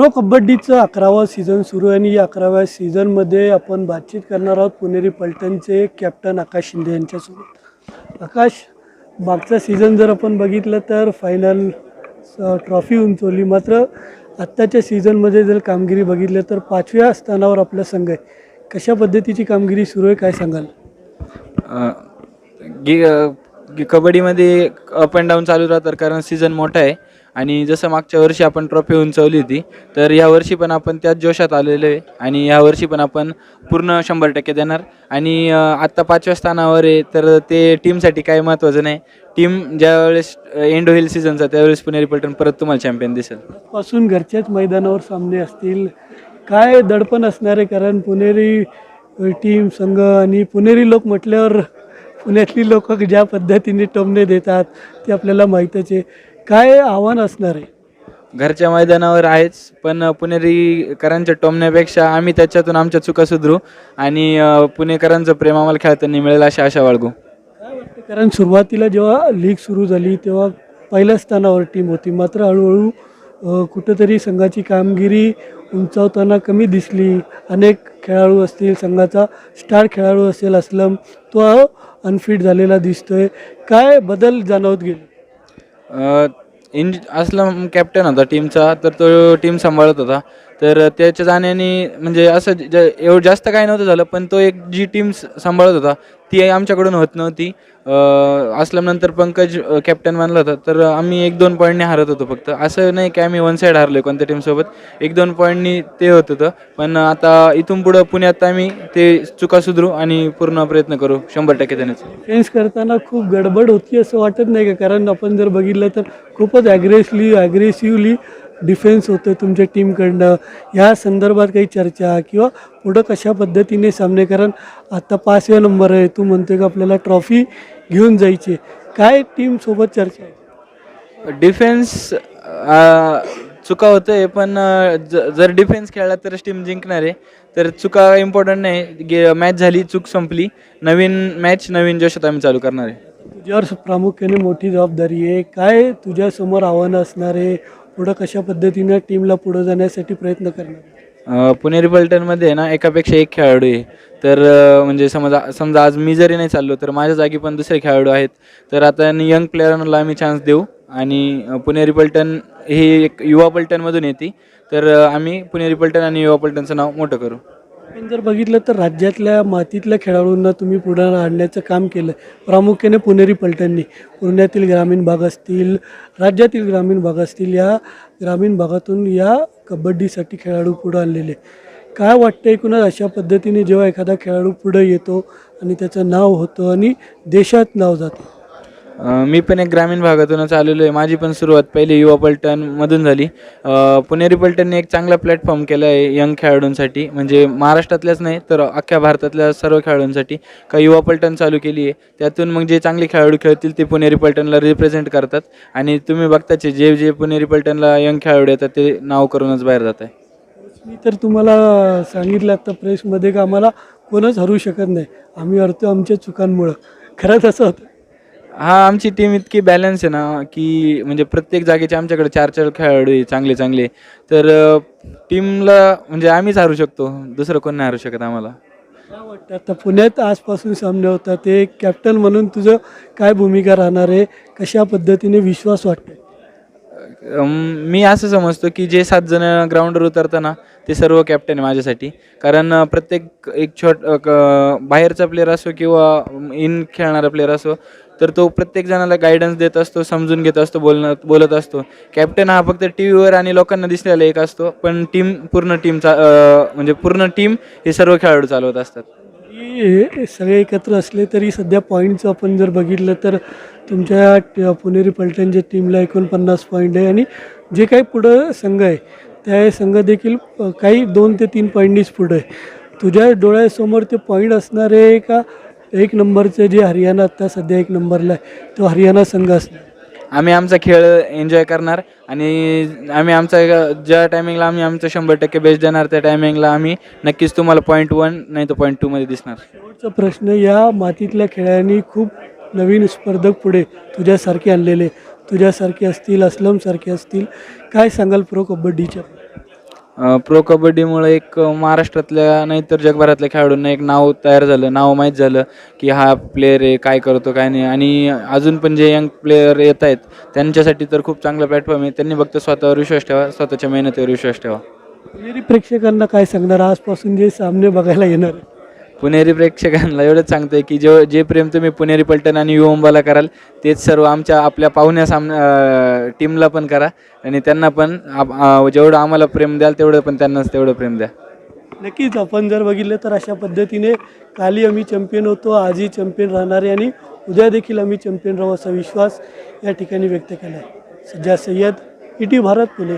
Pro कबड्डीचं अकरावा season सुरू आहे आणि या अकराव्या सीझनमध्ये आपण बातचीत करणार आहोत पुणेरी पलटणचे कॅप्टन आकाश शिंदे यांच्यासोबत. आकाश मागचा सीझन जर आपण बघितलं तर फायनल ट्रॉफी उंचवली. मात्र आत्ताच्या सीझनमध्ये जर कामगिरी बघितलं तर पाचव्या स्थानावर आपला संघ आहे. कशा पद्धतीची कामगिरी सुरू आहे काय सांगाल? गे गे- कबड्डीमध्ये अप अँड डाऊन चालू राहतात कारण सीझन मोठा आहे. आणि जसं मागच्या वर्षी आपण ट्रॉफी उंचवली होती तर यावर्षी पण आपण त्याच जोशात आलेलो आहे आणि यावर्षी पण आपण पूर्ण शंभर टक्के देणार. आणि आत्ता पाचव्या स्थानावर आहे तर ते टीमसाठी काही महत्त्वाचं नाही. टीम ज्यावेळेस एंड होईल सीझनचा त्यावेळेस पुणेरी पलटण परत तुम्हाला चॅम्पियन दिसेल. पासून घरच्याच मैदानावर सामने असतील. काय दडपण असणार आहे? कारण पुणेरी टीम संघ आणि पुणेरी लोक म्हटल्यावर पुण्यातली लोक ज्या पद्धतीने टोमणे देतात ते आपल्याला माहीतच आहे. काय आव्हान असणार आहे? घरच्या मैदानावर आहेच पण पुणेरीकरांच्या टोमण्यापेक्षा आम्ही त्याच्यातून आमच्या चुका सुधरू आणि अ, पुणेकरांचं प्रेम आम्हाला खेळताना मिळेल अशी आशा बाळगू. काय वाटतं कारण सुरुवातीला जेव्हा लीग सुरू झाली तेव्हा पहिल्या स्थानावर टीम होती. मात्र हळूहळू अ, कुठंतरी संघाची कामगिरी उंचावताना कमी दिसली. अनेक खेळाडू असतील संघाचा स्टार खेळाडू असेल असलम तो अनफिट झालेला दिसतोय. काय बदल जाणवत गेले? अ, इंज असलम कॅप्टन होता टीमचा तर तो टीम सांभाळत होता. तर त्याच्या जाण्याने म्हणजे असं ज एवढं जास्त काय नव्हतं झालं पण तो एक जी टीम सांभाळत होता. ती आमच्याकडून होत नव्हती. असल्यानंतर पंकज कॅप्टन मानला होता. तर आम्ही एक दोन पॉईंटने हरत होतो फक्त. असं नाही की आम्ही वन साईड हरलो कोणत्या टीमसोबत एक दोन पॉईंटनी ते होत होतं. पण आता इथून पुढं पुण्यात आम्ही ते चुका सुधरू आणि पूर्ण प्रयत्न करू. शंभर टक्के देण्याचा डिफेन्स करताना खूप गडबड होती असं वाटत नाही का? कारण आपण जर बघितलं तर खूपच ॲग्रेसली ॲग्रेसिव्हली डिफेन्स होतं तुमच्या टीमकडनं ह्या संदर्भात काही चर्चा किंवा पुढं कशा पद्धतीने सामने कारण आत्ता पाचव्या नंबर आहे तू म्हणतोय का आपल्याला ट्रॉफी घेऊन जायची आहे. काय टीमसोबत चर्चा आहे? डिफेन्स चुका होतंय पण अ, ज- जर डिफेन्स खेळला तरच टीम जिंकणार आहे. तर चुका इम्पॉर्टंट नाही गे मॅच झाली चूक संपली नवीन मॅच नवीन जोशात आम्ही चालू करणार आहे. तुझ्यावर प्रामुख्याने मोठी जबाबदारी आहे. काय तुझ्यासमोर आव्हानं असणार आहे? पुढं कशा पद्धतीनं टीमला पुढं जाण्यासाठी प्रयत्न करणार? अ, पुणेरी पलटणमध्ये ना एकापेक्षा एक खेळाडू आहे. तर अ, म्हणजे समजा समजा आज मी जरी नाही चाललो तर माझ्या जागी पण दुसरे खेळाडू आहेत. तर आता यंग प्लेयरांना आम्ही चान्स देऊ. आणि अ, पुणेरी पलटण ही एक युवा पलटणमधून येते. तर अ, आम्ही पुणेरी पलटण आणि युवा पलटणचं नाव मोठं करू. पण जर बघितलं तर राज्यातल्या मातीतल्या खेळाडूंना तुम्ही पुढे आणण्याचं काम केलं. प्रामुख्याने पुणेरी पलटणनी. पुण्यातील ग्रामीण भाग असतील राज्यातील ग्रामीण भाग असतील या ग्रामीण भागातून या कबड्डीसाठी खेळाडू पुढं आणलेले. काय वाटतं एकूणच अशा पद्धतीने जेव्हा एखादा खेळाडू पुढं येतो आणि त्याचं नाव होतं आणि देशात नाव जातं. मी पण एक ग्रामीण भागातूनच आलेलो आहे. माझी पण सुरुवात पहिली युवा पलटणमधून झाली. पुणेरी पलटणने एक चांगला प्लॅटफॉर्म केला आहे यंग खेळाडूंसाठी. म्हणजे महाराष्ट्रातल्याच नाही तर अख्ख्या भारतातल्या सर्व खेळाडूंसाठी का युवा पलटण चालू केली आहे. त्यातून मग जे चांगले खेळाडू खेळतील ते पुणेरी पलटणला रिप्रेझेंट करतात. आणि तुम्ही बघताचे जे जे पुणेरी पलटणला यंग खेळाडू येतात ते नाव करूनच बाहेर जात आहे. मी तर तुम्हाला सांगितलं आता प्रेसमध्ये का आम्हाला कोणच हरू शकत नाही. आम्ही हरतो आमच्या चुकांमुळं. खरंच असं होतं. हा आमची टीम इतकी बॅलन्स आहे ना की म्हणजे प्रत्येक जागेचे आमच्याकडे चार चार खेळाडू आहे चांगले चांगले. तर टीमला म्हणजे आम्हीच हारू शकतो दुसरं कोण नाही हारू शकत आम्हाला. काय वाटतं आता पुण्यात आजपासून सामने होतात ते कॅप्टन म्हणून तुझं काय भूमिका राहणार आहे? कशा पद्धतीने विश्वास वाटतो मी असं समजतो की जे सात जण ग्राउंडवर उतरताना ते सर्व कॅप्टन आहे माझ्यासाठी. कारण प्रत्येक एक छोट बाहेरचा प्लेअर असो किंवा इन खेळणारा प्लेअर असो तर तो प्रत्येक जणाला गायडन्स देत असतो समजून घेत असतो बोलणं बोलत असतो. कॅप्टन हा फक्त टी व्हीवर आणि लोकांना दिसलेला एक असतो पण टीम पूर्ण टीमचा म्हणजे पूर्ण टीम हे सर्व खेळाडू चालवत असतात. हे सगळे एकत्र असले तरी सध्या पॉईंटचं आपण जर बघितलं तर तुमच्या पुणेरी पलटणच्या टीमला एकोणपन्नास पॉईंट आहे आणि जे काही पुढं संघ आहे त्या संघ देखील काही दोन ते तीन पॉईंटनीच पुढं आहे. तुझ्या डोळ्यासमोर ते पॉईंट असणार आहे का एक नंबरचे जे हरियाणा आत्ता सध्या एक नंबरला आहे तो हरियाणा संघ असणार. आम्ही आमचा खेळ एन्जॉय करणार आणि आम्ही आमचा ज्या टायमिंगला आम्ही आमचं शंभर टक्के बेस्ट देणार त्या टायमिंगला आम्ही नक्कीच तुम्हाला पॉईंट वन नाही तर पॉईंट टूमध्ये दिसणार. शेवटचा प्रश्न या मातीतल्या खेळांनी खूप नवीन स्पर्धक पुढे तुझ्यासारखे आणलेले तुझ्यासारखे असतील असलमसारखे असतील. काय सांगाल प्रो कबड्डीच्या? प्रो कबड्डीमुळे एक महाराष्ट्रातल्या नाहीतर जगभरातल्या खेळाडूंना एक नाव तयार झालं नाव माहीत झालं की हा प्लेअर आहे काय करतो काय नाही. आणि अजून पण जे यंग प्लेयर येत आहेत त्यांच्यासाठी तर खूप चांगला प्लॅटफॉर्म आहे. त्यांनी फक्त स्वतःवर विश्वास ठेवा स्वतःच्या मेहनतीवर विश्वास ठेवा. प्रेक्षकांना काय सांगणार? आजपासून जे सामने बघायला येणार पुणेरी प्रेक्षकांना एवढंच सांगतोय की जो जे प्रेम तुम्ही पुणेरी पलटण आणि युवंबाला कराल तेच सर्व आमच्या आपल्या पाहुण्या साम टीमला पण करा. आणि त्यांना पण जेवढं आम्हाला प्रेम द्याल तेवढं पण त्यांनाच तेवढं प्रेम द्या. नक्कीच आपण जर बघितलं तर अशा पद्धतीने काली आम्ही चॅम्पियन होतो आजही चॅम्पियन राहणार आहे आणि उद्या देखील आम्ही चॅम्पियन राहू असा विश्वास या ठिकाणी व्यक्त केला आहे सज्जाद सय्यद ई टी भारत पुणे.